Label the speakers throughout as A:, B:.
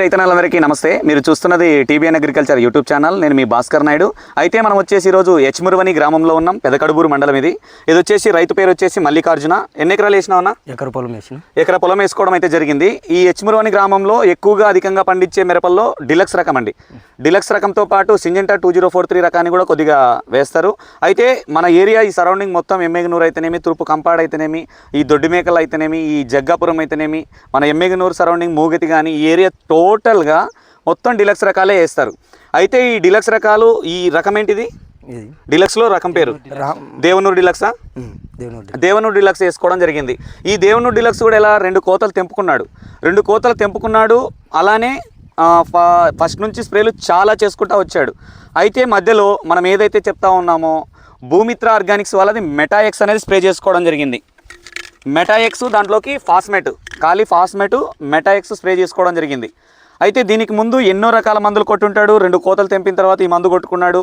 A: రైతనాలందరికీ నమస్తే. మీరు చూస్తున్నది టీబీఎన్ అగ్రికల్చర్ యూట్యూబ్ ఛానల్. నేను మీ భాస్కర్ నాయుడు. అయితే మనం వచ్చేసి ఈరోజు హెచ్మురువని గ్రామంలో ఉన్నాం పెదకడుబూరు మండలం ఇది. ఇది వచ్చేసి రైతు పేరు వచ్చేసి మల్లికార్జున. ఎన్ని ఎకరాలు వేసినావన్నా
B: ఎకర పొలం వేసిన.
A: ఎకరా పొలం వేసుకోవడం అయితే జరిగింది. ఈ హెచ్మురువని గ్రామంలో ఎక్కువగా అధికంగా పండించే మిరపల్లో డిలక్స్ రకం అండి. డిలక్స్ రకంతో పాటు Syngenta two zero four three రకాన్ని కూడా కొద్దిగా వేస్తారు. అయితే మన ఏరియా ఈ సరౌండింగ్ మొత్తం ఎమ్మెగనూరు అయితేనేమి తూర్పు కంపాడ్ అయితేనేమి ఈ దొడ్డిమేకలు అయితేనేమి ఈ జగ్గాపురం అయితేనేమి మన ఎమ్మెగనూరు సరౌండింగ్ మూగతి కానీ ఈ ఏరియా టోటల్గా మొత్తం డిలక్స్ రకాలే వేస్తారు. అయితే ఈ డిలక్స్ రకాలు ఈ రకం ఏంటిది? డిలక్స్లో రకం పేరు. దేవనూరు డిలక్సా? దేవనూరు డిలక్స్. వేసుకోవడం జరిగింది. ఈ దేవనూరు డిలక్స్ కూడా ఇలా రెండు కోతలు తెంపుకున్నాడు. రెండు కోతలు తెంపుకున్నాడు. అలానే ఫస్ట్ నుంచి స్ప్రేలు చాలా చేసుకుంటా వచ్చాడు. అయితే మధ్యలో మనం ఏదైతే చెప్తా ఉన్నామో భూమిత్ర ఆర్గానిక్స్ వాళ్ళది మెటాఎక్స్ అనేది స్ప్రే చేసుకోవడం జరిగింది. మెటాఎక్స్ దాంట్లోకి ఫాస్మెట్ ఖాళీ ఫాస్మెట్ మెటాఎక్స్ స్ప్రే చేసుకోవడం జరిగింది. అయితే దీనికి ముందు ఎన్నో రకాల మందులు కొట్టుంటాడు రెండు కోతలు తెంపిన తర్వాత ఈ మందు కొట్టుకున్నాడు.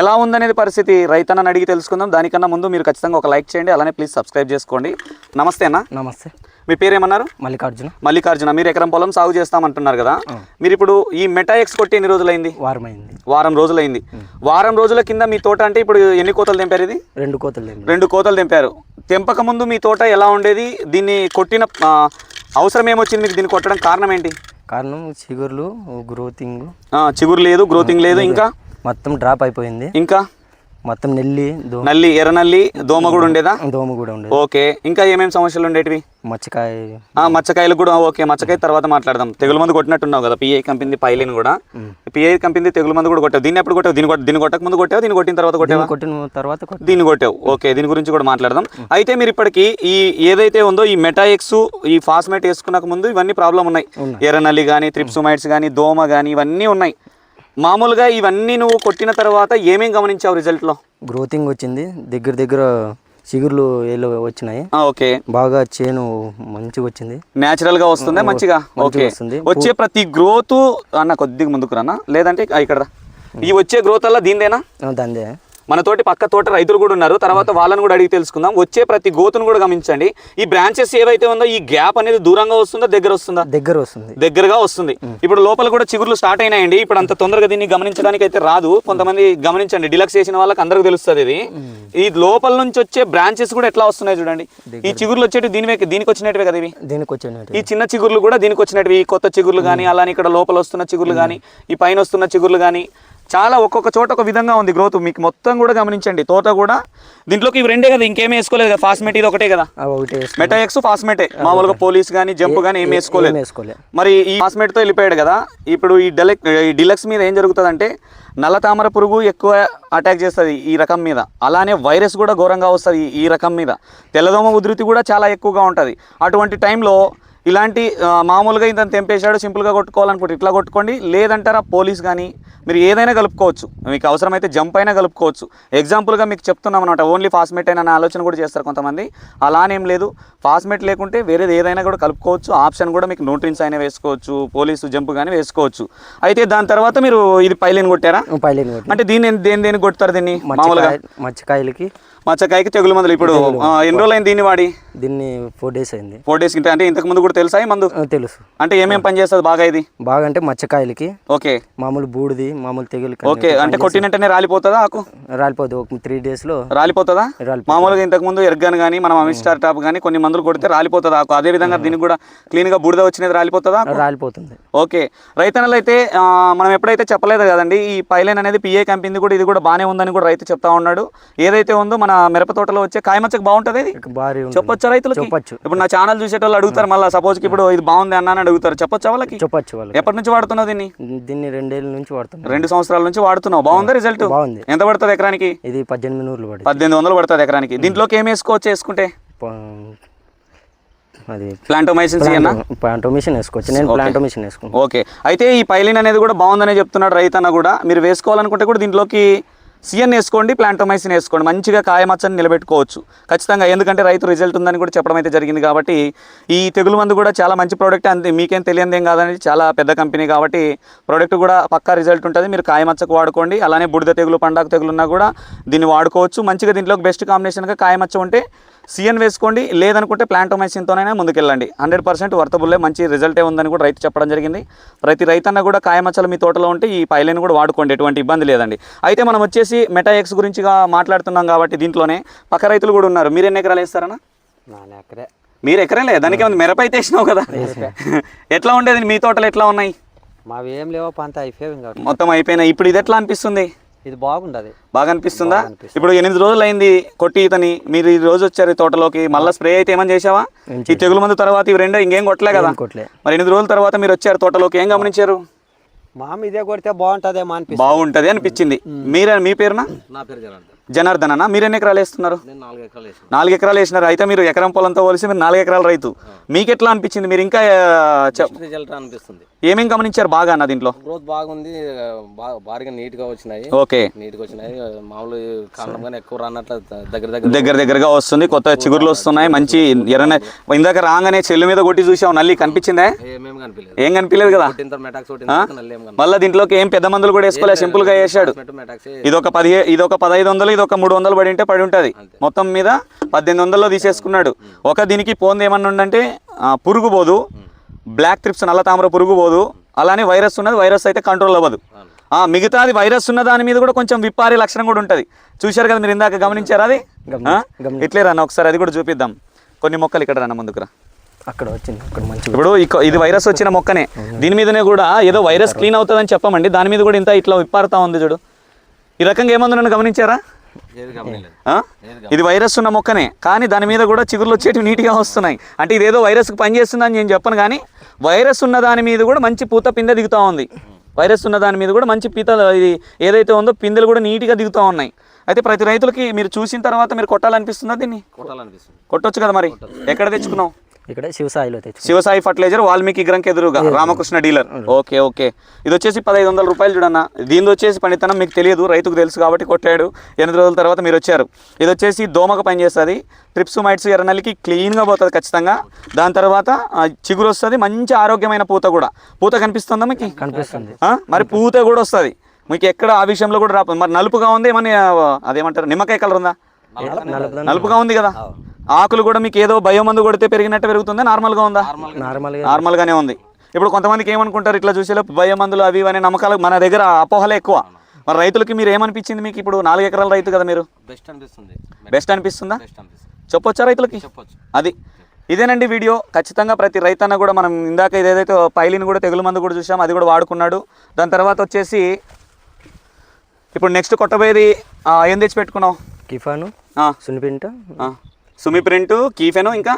A: ఎలా ఉందనేది పరిస్థితి రైతన్నని అడిగి తెలుసుకుందాం. దానికన్నా ముందు మీరు ఖచ్చితంగా ఒక లైక్ చేయండి అలానే ప్లీజ్ సబ్స్క్రైబ్ చేసుకోండి. నమస్తే అన్న.
B: నమస్తే.
A: మీ పేరేమన్నారు?
B: మల్లికార్జున.
A: మల్లికార్జున. మీరు ఎకరం పొలం సాగు చేస్తామంటున్నారు కదా. మీరు ఇప్పుడు ఈ మెటాఎక్స్ కొట్టి ఎన్ని రోజులైంది?
B: వారమైంది.
A: వారం రోజులైంది. వారం రోజుల కింద మీ తోట అంటే ఇప్పుడు ఎన్ని కోతలు తెంపారు ఇది?
B: రెండు కోతలు.
A: రెండు కోతలు తెంపారు. తెంపక ముందు మీ తోట ఎలా ఉండేది? దీన్ని కొట్టిన అవసరం ఏమొచ్చింది మీకు దీన్ని కొట్టడం కారణం ఏంటి?
B: కారణం చిగుర్లు గ్రోతింగ్.
A: చిగురు లేదు గ్రోతింగ్ లేదు ఇంకా?
B: మొత్తం డ్రాప్ అయిపోయింది.
A: ఇంకా?
B: మొత్తం నెల్లి
A: నల్లి ఎర్ర నల్లి దోమ కూడా ఉండేదా?
B: దోమ కూడా ఉండేది.
A: ఓకే. ఇంకా ఏమేమి సమస్యలు ఉండేటివి?
B: మచ్చకాయ.
A: ఆ, మచ్చకాయలు కూడా ఓకే మచ్చకాయ తర్వాత మాట్లాడదాం. తెగులు మందు కొట్టినట్టున్నావు కదా పిఐ కంపెనీ పైలిన్ కూడా. పిఐ కంపెనీ తెగులు మందు కూడా కొట్టావు. దీన్ని ఎప్పుడు కొట్టావు? దీన్ని కొట్ట దీన్ని కొట్టక ముందు కొట్టావు? దీన్ని కొట్టిన తర్వాత కొట్టావా?
B: కొట్టిన తర్వాత
A: దీన్ని కొట్టావు. ఓకే దీని గురించి కూడా మాట్లాడదాం. అయితే మీరు ఇప్పటికి ఈ ఏదైతే ఉందో ఈ మెటాఎక్స్ ఈ ఫాస్మేట్ వేసుకున్నాక ముందు ఇవన్నీ ప్రాబ్లం ఉన్నాయి. ఎర్రనల్లి కానీ త్రిప్సుమైడ్స్ కానీ దోమ కానీ ఇవన్నీ ఉన్నాయి. మామూలుగా ఇవన్నీ నువ్వు కొట్టిన తర్వాత ఏమేం గమనించావు రిజల్ట్లో?
B: గ్రోతింగ్ వచ్చింది. దగ్గర దగ్గర చిగుర్లు ఏళ్ళు వచ్చినాయి.
A: ఓకే.
B: బాగా చేను మంచిగా వచ్చింది.
A: న్యాచురల్గా వస్తుందా? మంచిగా? ఓకే.
B: వస్తుంది.
A: వచ్చే ప్రతి గ్రోత్ అన్న కొద్దిగా ముందుకు రానా? లేదంటే ఇక్కడ. ఈ వచ్చే గ్రోత్ అలా దీనిదేనా?
B: ఆ, దాందే
A: మన తోటి పక్క తోట రైతులు కూడా ఉన్నారు. తర్వాత వాళ్ళని కూడా అడిగి తెలుసుకుందాం. వచ్చే ప్రతి గోతును కూడా గమనించండి. ఈ బ్రాంచెస్ ఏవైతే ఉందో ఈ గ్యాప్ అనేది దూరంగా వస్తుందా దగ్గర వస్తుందా?
B: దగ్గర వస్తుంది.
A: దగ్గరగా వస్తుంది. ఇప్పుడు లోపల కూడా చిగుర్లు స్టార్ట్ అయినాయండి. ఇప్పుడు అంత తొందరగా దీన్ని గమనించడానికి అయితే రాదు. కొంతమంది గమనించండి. డిలక్స్ చేసిన వాళ్ళకి అందరికి తెలుస్తుంది ఇది. ఈ లోపల నుంచి వచ్చే బ్రాంచెస్ కూడా ఎట్లా వస్తున్నాయి చూడండి. ఈ చిగుర్లు వచ్చేటి దీని దీనికి వచ్చినట్టువే కదా ఇవి?
B: దీనికి వచ్చాను
A: ఈ చిన్న చిగుర్లు కూడా దీనికి వచ్చినట్టు. ఈ కొత్త చిగుర్లు కానీ అలానే ఇక్కడ లోపల వస్తున్న చిగుర్లు కానీ ఈ పైన వస్తున్న చిగుర్లు కానీ చాలా ఒక్కొక్క చోట ఒక విధంగా ఉంది గ్రోత్ మీకు మొత్తం కూడా గమనించండి. తోట కూడా దీంట్లోకి ఇవి రెండే కదా ఇంకేమీ వేసుకోలేదు కదా ఫాస్మేట్ ఇది ఒకటే కదా.
B: వేసుకున్నాం.
A: మెటాఎక్స్ ఫాస్మేటే మామూలుగా పోలీస్ కానీ జంప్ కానీ ఏమి వేసుకోలేదు.
B: ఏం వేసుకోలే
A: మరి ఈ ఫాస్మేట్తో వెళ్ళిపోయాడు కదా ఇప్పుడు ఈ డెలక్ ఈ డిలక్స్ మీద ఏం జరుగుతుంది అంటే నల్ల తామర పురుగు ఎక్కువ అటాక్ చేస్తుంది ఈ రకం మీద. అలానే వైరస్ కూడా ఘోరంగా వస్తుంది ఈ రకం మీద. తెల్లదోమ ఉధృతి కూడా చాలా ఎక్కువగా ఉంటుంది. అటువంటి టైంలో ఇలాంటి మామూలుగా ఇంత తెంపేశాడు సింపుల్గా కొట్టుకోవాలనుకుంటే ఇట్లా కొట్టుకోండి. లేదంటారా పోలీస్ కానీ మీరు ఏదైనా కలుపుకోవచ్చు. మీకు అవసరమైతే జంప్ అయినా కలుపుకోవచ్చు. ఎగ్జాంపుల్గా మీకు చెప్తున్నాం అనమాట ఓన్లీ ఫాస్మేట్ అయినా ఆలోచన కూడా చేస్తారు కొంతమంది. అలానేం లేదు. ఫాస్మేట్ లేకుంటే వేరేది ఏదైనా కూడా కలుపుకోవచ్చు. ఆప్షన్ కూడా మీకు నోట్రిన్స్ అయినా వేసుకోవచ్చు పోలీసు జంప్ కానీ వేసుకోవచ్చు. అయితే దాని తర్వాత మీరు ఇది పైలిన్ కొట్టారా?
B: పైలేని
A: అంటే దీన్ని దేని దేని కొడతారు దీన్ని? మామూలుగా?
B: మచ్చకాయ మచ్చకాయలకి.
A: మచ్చకాయకి తెగులు మందులు. ఇప్పుడు ఎన్ని రోజులు అయింది దీన్ని వాడి?
B: దీన్ని ఫోర్ డేస్ అయింది.
A: ఫోర్ డేస్ అంటే ఇంతకు ముందు కూడా తెలుసా ఈ మందు?
B: తెలుసు.
A: అంటే ఏమేం పని చేస్తుంది బాగా ఇది?
B: బాగా అంటే మచ్చకాయలకి.
A: ఓకే.
B: మామూలు బూడిది మామూలు తెగులు
A: ఓకే అంటే కొట్టినట్టనే రాలిపోతుందా ఆకు?
B: రాలిపోద్ది ఒక త్రీ డేస్లో
A: రాలిపోతుందా. మామూలుగా ఇంతకు ముందు ఎర్గన్ కానీ మనం అమిస్టార్ టాప్ కానీ కొన్ని మందులు కొడితే రాలిపోతుంది ఆకు? అదే విధంగా దీనికి కూడా క్లీన్గా బూడిద వచ్చినది రాలిపోతుందా?
B: రాలిపోతుంది.
A: ఓకే. రైతన్నలు అయితే మనం ఎప్పుడైతే చెప్పలేదు కదండి ఈ పైలైన్ అనేది పిఏ కంపెనీ కూడా ఇది కూడా బాగానే ఉందని కూడా రైతు చెప్తా ఉన్నాడు. ఏదైతే ఉందో మన మిరప తోటలో వచ్చే కాయమచ్చకు బాగుంటుంది ఇది?
B: ఉంటుంది.
A: చెప్పొచ్చా రైతులకి?
B: చెప్పొచ్చు.
A: ఇప్పుడు నా ఛానల్ చూసేటోళ్ళు అడుగుతారు మళ్ళీ సపోజ్ ఇప్పుడు ఇది బాగుంది అన్న అని అడుగుతారు. చెప్పొచ్చా వాళ్ళకి?
B: చెప్పొచ్చు వాళ్ళు
A: ఎప్పటి నుంచి వాడుతున్నావు దీన్ని?
B: దీన్ని రెండేళ్ళ నుంచి వాడుతున్నాం.
A: రెండు సంవత్సరాల నుంచి వాడుతున్నావు. బాగుందా రిజల్ట్?
B: బాగుంది.
A: ఎంత పడుతుంది ఎకరానికి?
B: ఇది పద్దెనిమిది పడి
A: పద్దెనిమిది వందలు పడుతుంది ఎకరానికి. దీంట్లోకి ఏం వేసుకోవచ్చు వేసుకుంటే?
B: అది ప్లాంటోమిషన్ వేసుకోవచ్చు. నేను ప్లాంటోమిషన్ వేసుకున్నాను
A: ఓకే అయితే ఈ పైలిన్ అనేది కూడా బాగుందనే చెప్తున్నాడు రైతన్న కూడా. మీరు వేసుకోవాలనుకుంటే కూడా దీంట్లోకి సిఎన్ వేసుకోండి ప్లాంటోమైసిన్ వేసుకోండి మంచిగా కాయమచ్చని నిలబెట్టుకోవచ్చు. ఖచ్చితంగా ఎందుకంటే రైతు రిజల్ట్ ఉందని కూడా చెప్పడం అయితే జరిగింది కాబట్టి ఈ తెగులు మందు కూడా చాలా మంచి ప్రోడక్ట్ అంతే మీకేం తెలియదేం కాదని చాలా పెద్ద కంపెనీ కాబట్టి ప్రోడక్ట్ కూడా పక్కా రిజల్ట్ ఉంటుంది. మీరు కాయమచ్చకు వాడుకోండి అలానే బుడిద తెగులు పండాకు తెగులు ఉన్నా కూడా దీన్ని వాడుకోవచ్చు. మంచిగా దీంట్లోకి బెస్ట్ కాంబినేషన్గా కాయమచ్చ ఉంటే సిఎన్ వేసుకోండి లేదనుకుంటే ప్లాంటోమైసిన్తోనైనా ముందుకెళ్ళండి. హండ్రెడ్ పర్సెంట్ వర్తబుల్లే మంచి రిజల్టే ఉందని కూడా రైతు చెప్పడం జరిగింది. ప్రతి రైతన్న కూడా కాయమచ్చలు మీ తోటలో ఉంటే ఈ పైలైన్ కూడా వాడుకోండి ఎటువంటి ఇబ్బంది లేదండి. అయితే మనం వచ్చేసి మెటాఎక్స్ గురించిగా మాట్లాడుతున్నాం కాబట్టి దీంట్లోనే పక్క రైతులు కూడా ఉన్నారు. మీరు ఎన్ని ఎకరాలు వేస్తారన్నా? మీరు ఎకరం. లేదు దానికి ఏముంది మిరప అయితే వేసినావు కదా. ఎట్లా ఉండేది? మీ తోటలు ఎట్లా ఉన్నాయి?
C: మావి ఏం లేవో పంత అయిపోయావు
A: మొత్తం అయిపోయినాయి. ఇప్పుడు ఇది ఎట్లా అనిపిస్తుంది?
C: ఇది బాగుండదు.
A: బాగా అనిపిస్తుందా. ఇప్పుడు ఎనిమిది రోజులు అయింది కొట్టి ఇతని. మీరు ఈ రోజు వచ్చారు తోటలోకి. మళ్ళీ స్ప్రే అయితే ఏమని చేసావా ఈ తెగులు మందు తర్వాత ఇవి రెండో ఇంకేం కొట్టలే కదా.
B: కొట్టలే.
A: మరి ఎనిమిది రోజుల తర్వాత మీరు వచ్చారు తోటలోకి. ఏం గమనించారు?
C: మామ ఇదే కొడితే బాగుంటుందేమో అనిపిస్తుంది.
A: బాగుంటది అనిపించింది. మీరే మీ పేరున?
C: నా పేరు జనార్దన్.
A: జనార్దన్ అన్న మీరు ఎన్ని ఎకరాలు వేస్తున్నారు?
C: నేను నాలుగు ఎకరాలు
A: వేసినారు. అయితే మీరు ఎకరం పొలంతో పోలిసి మీరు నాలుగు ఎకరాల రైతు. మీకు ఎట్లా అనిపించింది? మీరు ఇంకా
C: రిజల్ట్ అనిపిస్తుంది.
A: ఏమేం గమనించారు బాగా అన్న దీంట్లో?
C: గ్రోత్ బాగుంది బాగా భారీగా నీట్గా వచ్చినాయి.
A: ఓకే.
C: నీట్గా వచ్చినాయి. మామూలు ఎక్కువ రానట్ల దగ్గర దగ్గర
A: దగ్గర దగ్గరగా వస్తుంది. కొత్త చిగుర్లు వస్తున్నాయి. మంచి ఎర్రన ఇందాక రాగానే చెల్లు మీద కొట్టి చూసావు. నల్లి కనిపించిందా?
C: ఏమేమి
A: ఏం కనిపించలేదు కదా. మళ్ళీ దీంట్లోకి ఏం పెద్ద మందులు కూడా వేసుకోలే? సింపుల్గా వేసాడు ఇది ఒక పదిహే ఇది ఒక పదహైదు వందలు ఇది ఒక మూడు వందలు పడి ఉంటే పడి ఉంటుంది. మొత్తం మీద పద్దెనిమిది వందల్లో తీసేసుకున్నాడు. ఒక దీనికి పోంది ఏమన్నా ఉందంటే పురుగు పోదు బ్లాక్ ట్రిప్స్ నల్ల తామర పురుగు పోదు అలానే వైరస్ ఉన్నది వైరస్ అయితే కంట్రోల్ అవ్వదు. ఆ, మిగతాది వైరస్ ఉన్న దాని మీద కూడా కొంచెం విప్పారే లక్షణం కూడా ఉంటుంది. చూశారు కదా మీరు ఇందాక గమనించారా అది? ఇట్లే రన్న ఒకసారి అది కూడా చూపిద్దాం. కొన్ని మొక్కలు ఇక్కడ రన్న ముందుకురా
B: అక్కడ వచ్చింది అక్కడ మంచి
A: ఇప్పుడు ఇది వైరస్ వచ్చిన మొక్కనే. దీని మీదనే కూడా ఏదో వైరస్ క్లీన్ అవుతుందని చెప్పమండి. దాని మీద కూడా ఇంత ఇట్లా విప్పారుతా ఉంది చూడు. ఈ రకంగా ఏమంది నన్ను గమనించారా? ఇది వైరస్ ఉన్న మొక్కనే. కానీ దాని మీద కూడా చిగుర్లు వచ్చేటివి నీట్గా వస్తున్నాయి. అంటే ఇదేదో వైరస్కి పనిచేస్తుందని నేను చెప్పను కానీ వైరస్ ఉన్న దాని మీద కూడా మంచి పూత పిందె దిగుతూ ఉంది. వైరస్ ఉన్న దాని మీద కూడా మంచి పీత ఇది ఏదైతే ఉందో పిందెలు కూడా నీట్గా దిగుతూ ఉన్నాయి. అయితే ప్రతి రైతులకి మీరు చూసిన తర్వాత మీరు కొట్టాలనిపిస్తుందా దీన్ని?
C: కొట్టాలనిపిస్తుంది.
A: కొట్టొచ్చు కదా మరి? ఎక్కడ తెచ్చుకున్నావు?
B: ఇక్కడ శివసాయిలో తెచ్చు
A: శివసాయి ఫర్టిలైజర్ వాల్మీకి గ్రంకి ఎదురుగా రామకృష్ణ డీలర్. Okay okay. ఇది వచ్చేసి పదహైదు వందల రూపాయలు చూడన్న. దీని వచ్చేసి పనితనం మీకు తెలియదు రైతుకు తెలుసు కాబట్టి కొట్టాడు. ఎనిమిది రోజుల తర్వాత మీరు వచ్చారు. ఇది వచ్చేసి దోమక పనిచేస్తుంది ట్రిప్స్ మైట్స్ ఎర్రనల్లికి క్లీన్గా పోతుంది ఖచ్చితంగా. దాని తర్వాత చిగురు వస్తుంది మంచి ఆరోగ్యమైన పూత కూడా. పూత కనిపిస్తుందా మీకు?
B: కనిపిస్తుంది?
A: మరి పూత కూడా వస్తుంది. మీకు ఎక్కడ ఆ విషయంలో కూడా రాదు మరి నలుపుగా ఉంది ఏమని అదేమంటారు? నిమ్మకాయ కలర్ ఉందా? నలుపుగా ఉంది. కదా? ఆకులు కూడా మీకు ఏదో బయోమందు కొడితే పెరిగినట్టు పెరుగుతుందా? నార్మల్గా ఉందా?
B: నార్మల్గా
A: నార్మల్గానే. ఉంది. ఇప్పుడు కొంతమందికి ఏమనుకుంటారు? ఇట్లా చూసేలోపు భయమందులు అవి ఇవి అనే నమ్మకాలు మన దగ్గర అపోహలే ఎక్కువ. మరి రైతులకి మీరు ఏమనిపించింది మీకు ఇప్పుడు నాలుగు ఎకరాల రైతు కదా మీరు?
C: బెస్ట్ అనిపిస్తుంది.
A: బెస్ట్ అనిపిస్తుందా?
C: బెస్ట్ అనిపిస్తుంది.
A: చెప్పొచ్చా రైతులకి? అది. ఇదేనండి వీడియో. ఖచ్చితంగా ప్రతి రైతన్న కూడా మనం ఇందాక ఇదేదైతే పైలిని కూడా తెగులు మందు కూడా చూసాం అది కూడా వాడుకున్నాడు. దాని తర్వాత వచ్చేసి ఇప్పుడు నెక్స్ట్ కొట్టబోయేది ఏం తెచ్చి పెట్టుకున్నావు
B: కిఫాను
A: ఆ. సుమి ప్రింట్ కీఫెను ఇంకా?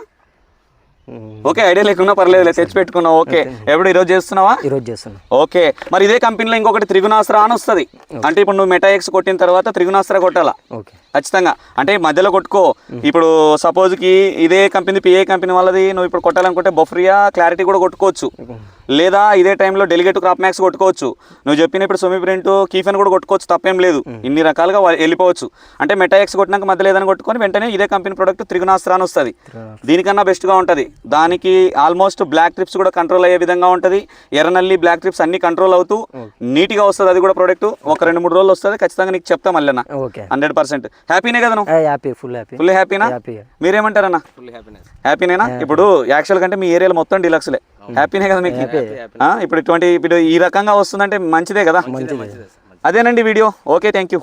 A: ఓకే ఐడియా లేకున్నా పర్లేదు తెచ్చి పెట్టుకున్నావు ఓకే. ఎప్పుడు ఈరోజు చేస్తున్నావా?
B: ఈరోజు చేస్తున్నాం.
A: ఓకే. మరి ఇదే కంపెనీలో ఇంకొకటి త్రిగుణాస్త్ర అని వస్తుంది అంటే ఇప్పుడు నువ్వు మెటాఎక్స్ కొట్టిన తర్వాత త్రిగుణాస్త్ర కొట్టాలా?
B: ఓకే.
A: ఖచ్చితంగా. అంటే మధ్యలో కొట్టుకో. ఇప్పుడు సపోజ్కి ఇదే కంపెనీ పిఏ కంపెనీ వాళ్ళది నువ్వు ఇప్పుడు కొట్టాలనుకుంటే బొఫ్రియా క్లారిటీ కూడా కొట్టుకోవచ్చు. లేదా ఇదే టైంలో డెలిగేట్ క్రాప్ మ్యాక్స్ కొట్టుకోవచ్చు. నువ్వు చెప్పిన ఇప్పుడు సొమి ప్రింట్ కీఫెన్ కూడా కొట్టుకోవచ్చు తప్పేం లేదు. ఇన్ని రకాలుగా వెళ్ళిపోవచ్చు. అంటే మెటాఎక్స్ కొట్టినాక మధ్యలో ఏదైనా కొట్టుకొని వెంటనే ఇదే కంపెనీ ప్రోడక్ట్ త్రిగుణాస్త్ర అని వస్తుంది దీనికన్నా బెస్ట్గా ఉంటుంది. దానికి ఆల్మోస్ట్ బ్లాక్ ట్రిప్స్ కూడా కంట్రోల్ అయ్యే విధంగా ఉంటుంది. ఎర్రనల్లి బ్లాక్ ట్రిప్స్ అన్ని కంట్రోల్ అవుతూ నీట్గా వస్తుంది అది కూడా ప్రోడక్ట్ ఒక రెండు మూడు రోజులు వస్తుంది. ఖచ్చితంగా నీకు చెప్తా మళ్ళీ హండ్రెడ్ పర్సెంట్. హ్యాపీనే కదా
B: హ్యాపీ ఫుల్ హ్యాపీ
A: ఫుల్ హ్యాపీనా మీరేమంటారన్నా?
C: ఫుల్ హ్యాపీనెస్
A: హ్యాపీనేనా ఇప్పుడు యాక్చువల్ కంటే మీ ఏరియాలో మొత్తం డిలక్స్లే హ్యాపీనే కదా మీకు? ఇప్పుడు ఇటువంటి ఇప్పుడు ఈ రకంగా వస్తుందంటే మంచిదే కదా? అదేనండి వీడియో? Okay thank you